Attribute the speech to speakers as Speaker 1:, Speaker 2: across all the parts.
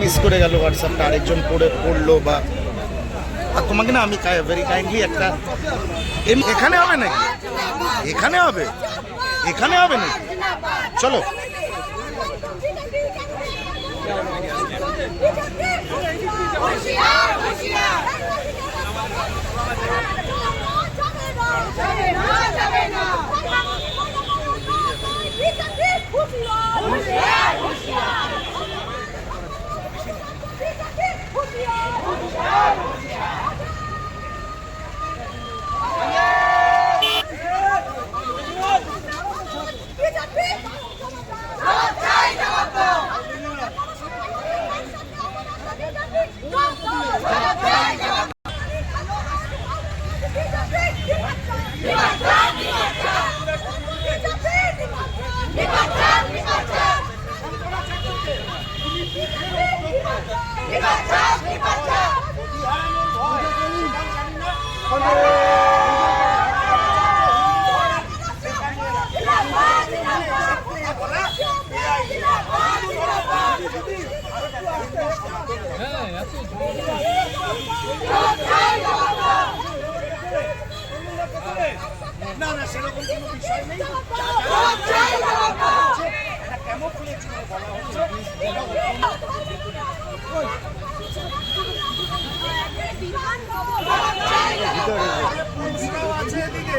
Speaker 1: Miss করে গেল হোয়াটসঅ্যাপটা, আরেকজন পড়ে পড়ল বা আর তোমাকে না আমি ভেরি কাইন্ডলি একটা এখানে হবে নাকি? এখানে হবে? এখানে হবে নাকি? চলো।
Speaker 2: হুঁশিয়ার হুঁশিয়ার যাবে না যাবে না হুঁশিয়ার হুঁশিয়ার
Speaker 1: না না সেরকম কোনো বিষয় নেই এটা ক্যামোফ্লেজ বলা হচ্ছে পুলিশরাও আছে এদিকে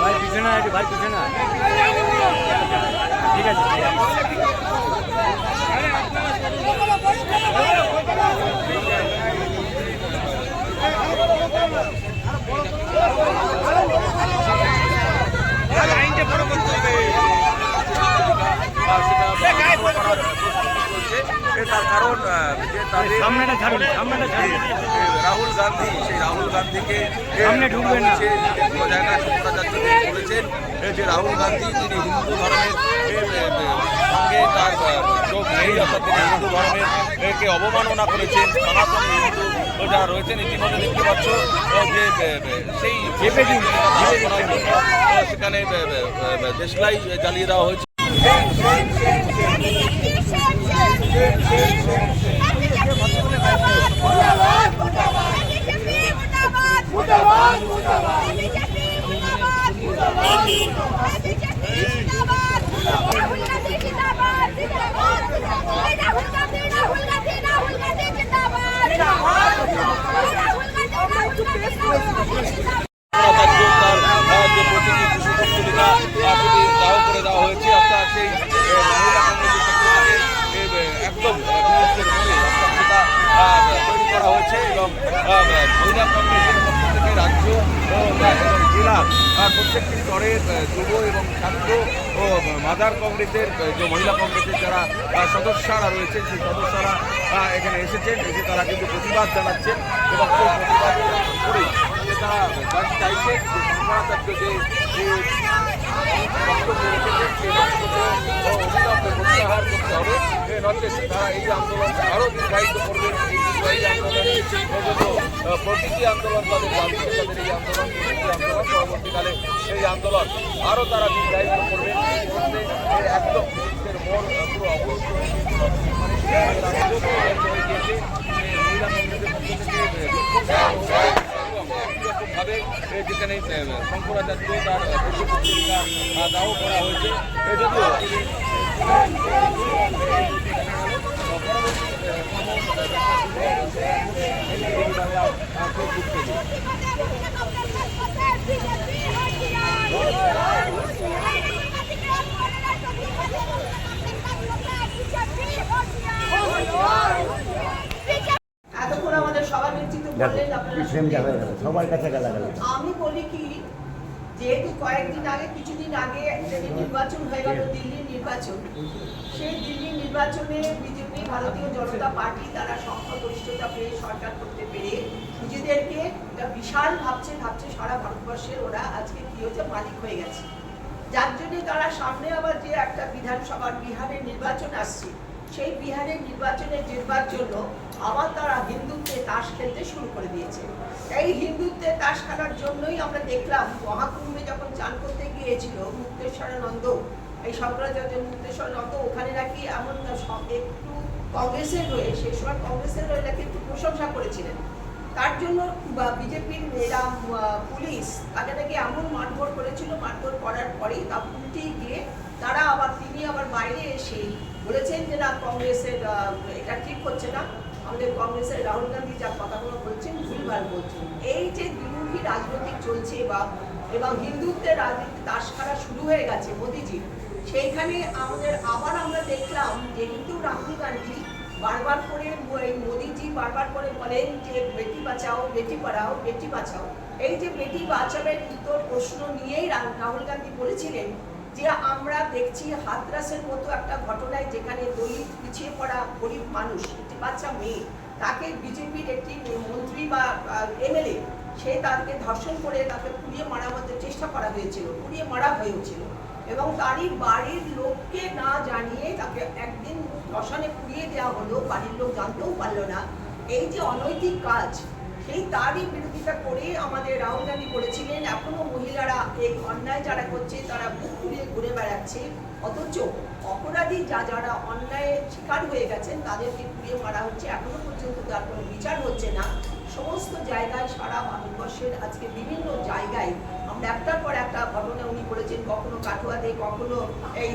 Speaker 3: ভাই পিছনে আছে ভাই পিছনে আছে ঠিক আছে ঠিক আছে
Speaker 4: তার কারণ আহ, যে তাদের
Speaker 3: সামনেটা ছাড়ুন সামনেটা ছাড়ুন।
Speaker 4: রাহুল গান্ধী সেই রাহুল গান্ধীকে
Speaker 3: সামনে ঢুকবেন না।
Speaker 4: যে বলেছেন রাহুল গান্ধী তিনি হিন্দু ধর্মের সঙ্গে তার যোগ নেই অর্থাৎ তিনি হিন্দু ধর্মের এ, অবমাননা করেছেন সনাতন হিন্দু যারা রয়েছেন ইতিমধ্যে দেখতে পাচ্ছ যে সেই সেখানে দেশলাই জ্বালিয়ে দেওয়া হয়েছে তার তার আহ, যে প্রতীকী শিশু পত্রিকা আহ, সেটি দাহ করে দেওয়া হয়েছে অর্থাৎ সেই আহ, মহিলা কংগ্রেসের পক্ষ থেকে এ, এ, একদম আহ, বিরুদ্ধের উপরে অর্থাৎ সেটা আহ, তৈরি করা হয়েছে এবং মহিলা কংগ্রেসের পক্ষ থেকে রাজ্য এবং জেলা প্রত্যেকটি স্তরের যুব এবং ছাত্র ও মাদার কংগ্রেসের যে মহিলা কংগ্রেসের যারা সদস্যরা রয়েছেন, সেই সদস্যরা এখানে এসেছেন, এসে তারা কিন্তু প্রতিবাদ জানাচ্ছেন এবং সেই প্রতিবাদ করে তারা দাবি চাইছেন যে শঙ্করাচার্য যে বক্তব্য প্রত্যাহার করতে হবে। নচেত তারা এই আন্দোলন আরও দীর্ঘায়িত করবেন, এই দীর্ঘায়িত আন্দোলনের জন্য আহ, প্রকৃতি আন্দোলন তাদের দাবি তাদের এই আন্দোলন প্রকৃতি আন্দোলন পরবর্তীকালে এই আন্দোলন আরও তারা দীর্ঘায়িত এই একদম মোড় পুরো অবরুদ্ধ হয়ে গিয়েছে মহিলা কংগ্রেসের শঙ্করাচার্য তার দাহ করা হয়েছে। এ
Speaker 2: আমি বলি কি যেহেতু কয়েকদিন আগে কিছুদিন আগে নির্বাচন হয়ে গেল দিল্লির নির্বাচন সেই দিল্লির নির্বাচনে বিজেপি ভারতীয় জনতা পার্টি তারা সংখ্যাগরিষ্ঠতা পেয়ে সরকার করতে পেরে নিজেদেরকে বিশাল ভাবছে ভাবছে সারা ভারতবর্ষের ওরা আজকে কি হচ্ছে মালিক হয়ে গেছে। যার জন্য তারা সামনে আবার যে একটা বিধানসভার বিহারের নির্বাচন আসছে, সেই বিহারের নির্বাচনে জেতবার জন্য আবার তারা হিন্দুত্বে তাস খেলতে শুরু করে দিয়েছে। এই হিন্দুত্বে তাস খেলার জন্যই আমরা দেখলাম মহাকুম্ভে যখন চান করতে গিয়েছিল মুক্তেশ্বরানন্দ, এই শঙ্করাচার্য মুক্তেশ্বরানন্দ, ওখানে নাকি এমন একটু কংগ্রেসের হয়ে, সেই সময় কংগ্রেসের হয়ে একটু প্রশংসা করেছিলেন। তার জন্য বিজেপির মেয়েরা পুলিশ তাকে নাকি এমন মারধর করেছিল, মারধর করার পরেই তা উল্টে গিয়ে তারা আবার, তিনি আবার বাইরে এসে বলেছেন যে, না, কংগ্রেসের এটা ঠিক হচ্ছে না। আমাদের কংগ্রেসের রাহুল গান্ধী যা কথাগুলো বলছেন, ভুলভাল বলছেন। এই যে দ্বিমুখী রাজনৈতিক চলছে বা, এবং হিন্দুত্বের রাজনীতি তাস খেলা শুরু হয়ে গেছে মোদিজি সেইখানে আমাদের আবার আমরা দেখলাম যে কিন্তু রাহুল গান্ধী বারবার করে মোদিজি বারবার করে বলেন যে বেটি বাঁচাও, বেটি পড়াও, বেটি বাঁচাও। এই যে বেটি বাঁচাবের উত্তর প্রশ্ন নিয়েই রাহুল গান্ধী বলেছিলেন যে আমরা দেখছি হাতরাসের মতো একটা ঘটনায় যেখানে দলিত পিছিয়ে পড়া গরিব মানুষ, একটি বাচ্চা মেয়ে, তাকে বিজেপির একটি মন্ত্রী বা এমএলএ, সে তাকে ধর্ষণ করে তাকে পুড়িয়ে মারা মতো চেষ্টা করা হয়েছিল, পুড়িয়ে মারা হয়েছিল। এবং তারই বাড়ির লোককে না জানিয়ে তাকে একদিন শ্মশানে পুড়িয়ে দেওয়া হলো, বাড়ির লোক জানতেও পারল না। এই যে অনৈতিক কাজ, সেই তারই বিরোধিতা করে আমাদের রাহুল গান্ধী বলেছিলেন, এখনও মহিলারা এই অন্যায় যারা করছে, তারা বুক ফুলিয়ে ঘুরে বেড়াচ্ছে। অথচ অপরাধী যা যারা অন্যায় শিকার হয়ে গেছেন, তাদেরকে পুড়িয়ে মারা হচ্ছে। এখনও পর্যন্ত তার কোনো বিচার হচ্ছে না। সমস্ত জায়গায় সারা ভারতবর্ষের আজকে বিভিন্ন জায়গায় একটার পর একটা ঘটনা উনি বলেছেন, কখনো কাঠুয়াতে, কখনো এই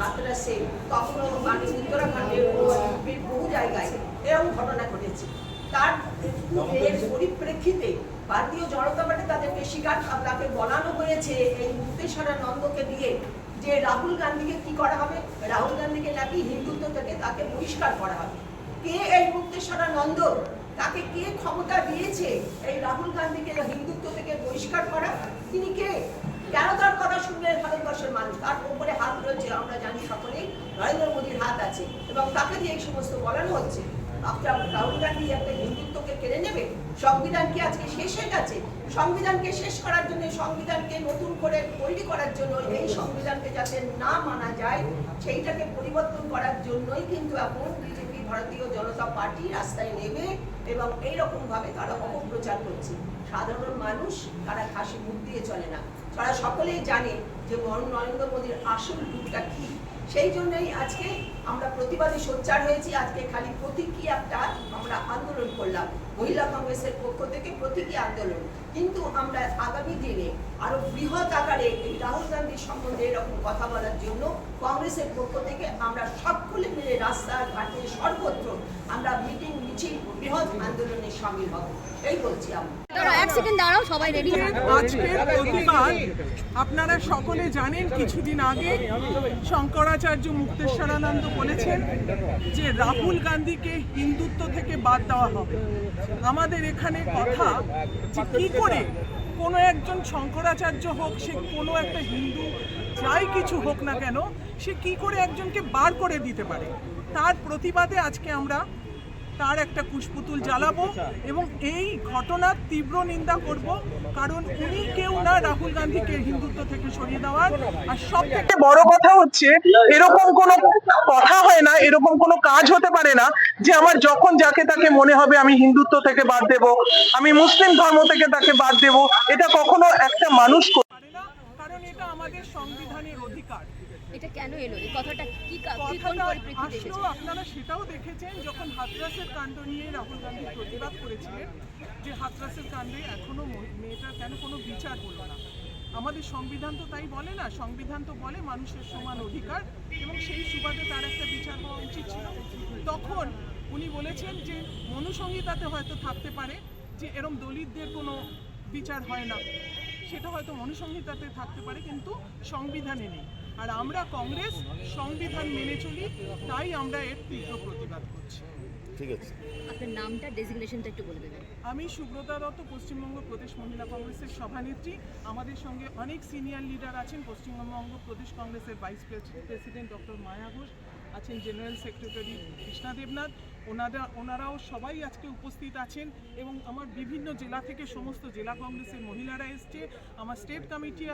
Speaker 2: হাতরাসে, কখনো মানে উত্তরাখণ্ডের বহু জায়গায় এরকম ঘটনা ঘটেছে। তার এর পরিপ্রেক্ষিতে ভারতীয় জনতা পার্টি তাদেরকে স্বীকার তাকে বলানো হয়েছে। এই মুক্তেশ্বরা নন্দকে দিয়ে যে রাহুল গান্ধীকে কি করা হবে? রাহুল গান্ধীকে নাকি হিন্দুত্ব থেকে তাকে বহিষ্কার করা হবে। কে এই মুক্তেশ্বরা নন্দ? তাকে কে ক্ষমতা দিয়েছে? এই রাহুল গান্ধীকে হিন্দুত্ব থেকে বহিষ্কার করা তিনি কে কেন তার কথা শুনলেন ভারতবর্ষের মানুষ। তার উপরে হাত রয়েছে, আমরা জানি সকলেই, নরেন্দ্র মোদীর হাত আছে। এবং তাকে দিয়ে এই সমস্ত বলানো হচ্ছে। রাহুল গান্ধী একটা হিন্দুত্বকে কেড়ে নেবে, সংবিধান কি আজকে শেষ হয়ে গেছে? সংবিধানকে শেষ করার জন্য, সংবিধানকে নতুন করে তৈরি করার জন্য এই সংবিধানকে যাতে না মানা যায়, সেইটাকে পরিবর্তন করার জন্যই কিন্তু এখন বিজেপি, ভারতীয় জনতা পার্টি রাস্তায় নেবে এবং এইরকম ভাবে তারা অপপ্রচার করছে। সাধারণ মানুষ, তারা হাসি মুখ দিয়ে চলে না। তারা সকলেই জানে যে নরেন্দ্র মোদীর আসল রূপটা কি। সেই জন্যই আজকে আমরা প্রতিবাদী সোচ্চার হয়েছি। আজকে খালি প্রতীকী একটা আমরা আন্দোলন করলাম। মহিলা কংগ্রেসের পক্ষ থেকে প্রতীকী আন্দোলন। কিন্তু আমরা আগামী দিনে আরও বৃহৎ আকারে এই রাহুল গান্ধীর সম্বন্ধে এরকম কথা বলার জন্য কংগ্রেসের পক্ষ থেকে আমরা সকলে মিলে রাস্তা ঘাটে সর্বত্র আমরা মিটিং মিছিল বৃহৎ আন্দোলনে সামিল হব। এই বলছি আমরা
Speaker 5: এক সেকেন্ড দাঁড়াও সবাই রেডি
Speaker 6: আজকের প্রতিবাদ আপনারা সকলে জানেন কিছুদিন আগে শঙ্করাচার্য মুক্তেশ্বরানন্দ বলেছেন যে রাহুল গান্ধীকে হিন্দুত্ব থেকে বাদ দেওয়া হবে। আমাদের এখানে কথা যে কি করে কোনো একজন শঙ্করাচার্য হোক সে কোনো একটা হিন্দু যাই কিছু হোক না কেন, সে কি করে একজনকে বার করে দিতে পারে? তার প্রতিবাদে আজকে আমরা তার একটা কুশপুতুল জ্বালাবো এবং এই ঘটনার তীব্র নিন্দা করব, কারণ উনি কেউ না, রাহুল গান্ধীকে হিন্দুত্ব থেকে সরিয়ে দেওয়ার। আর সব থেকে
Speaker 7: বড় কথা হচ্ছে, এরকম কোনো কথা হয় না, এরকম কোনো কাজ হতে পারে না যে আমার যখন যাকে তাকে মনে হবে আমি হিন্দুত্ব থেকে বাদ দেব, আমি মুসলিম ধর্ম থেকে তাকে বাদ দেব, এটা কখনো একটা মানুষ করে
Speaker 6: পারে না কারণ এটা আমাদের সংবিধানের অধিকার
Speaker 5: এটা কেন এলো? এই কথাটা কি কোন পরিপ্রেক্ষিতে
Speaker 6: আপনারা সেটাও দেখেছেন যখন হাতরাসের কাণ্ড নিয়ে রাহুল গান্ধী প্রতিবাদ করেছিলেন যে হাতরাসের কাণ্ডে এখনও মেয়েটার কেন কোনো বিচার হলো না। আমাদের সংবিধান তো তাই বলে না সংবিধান তো বলে মানুষের সমান অধিকার এবং সেই সুবাদে তার একটা বিচার হওয়া উচিত ছিল। তখন উনি বলেছেন যে মনুসংহিতাতে হয়তো থাকতে পারে যে এরম দলিতদের কোনো বিচার হয় না। সেটা হয়তো মনুসংহিতাতে থাকতে পারে কিন্তু সংবিধানে নেই। আর আমরা কংগ্রেস সংবিধান মেনে চলি তাই আমরা এর তীব্র প্রতিবাদ করছি।
Speaker 1: ঠিক আছে।
Speaker 5: আপনার নামটা ডেজিগনেশনটা একটু বলে দেবেন।
Speaker 6: আমি সুব্রতা দত্ত পশ্চিমবঙ্গ প্রদেশ মহিলা কংগ্রেসের সভানেত্রী। আমাদের সঙ্গে অনেক সিনিয়র লিডার আছেন পশ্চিমবঙ্গ প্রদেশ কংগ্রেসের vice president doctor Maya Ghosh আছেন জেনারেল সেক্রেটারি কৃষ্ণা দেবনাথ ওনারা, ওনারাও সবাই আজকে উপস্থিত আছেন এবং আমার বিভিন্ন জেলা থেকে সমস্ত জেলা কংগ্রেসের মহিলারা এসছে, আমার স্টেট কমিটি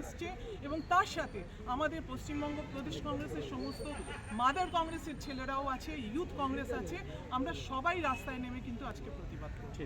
Speaker 6: এসছে এবং তার সাথে আমাদের পশ্চিমবঙ্গ প্রদেশ কংগ্রেসের সমস্ত মাদার কংগ্রেসের ছেলেরাও আছে, ইউথ কংগ্রেস আছে, আমরা সবাই রাস্তায় নেমে কিন্তু আজকে প্রতিবাদ করছি।